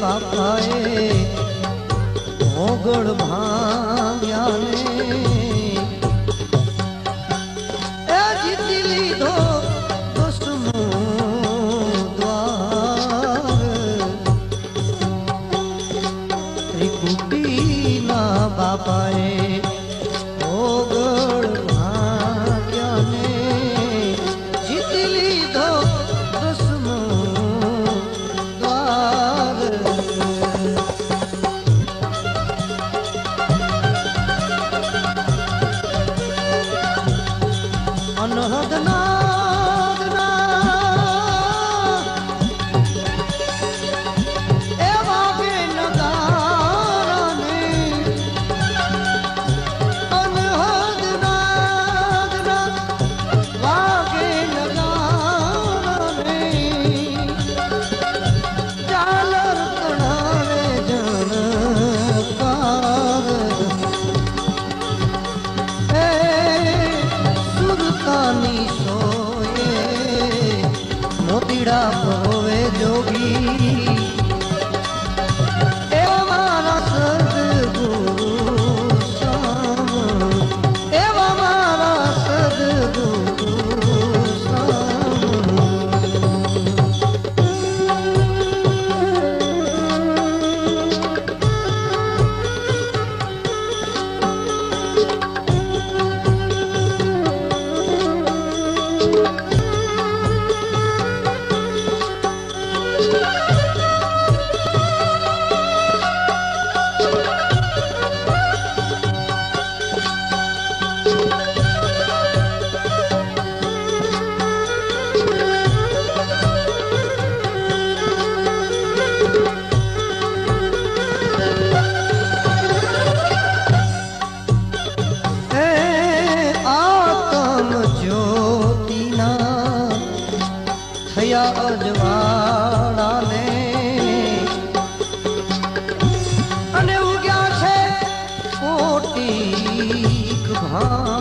বাপায় মোগড় ভাই મારી કુટીના બાપાએ ઓગળ ભાગ્યાને જીત લીધો દસમો દ્વાર. અનહદના যোগী। અજવાળાને. અને ઉગ્યા છે કોટી ભાન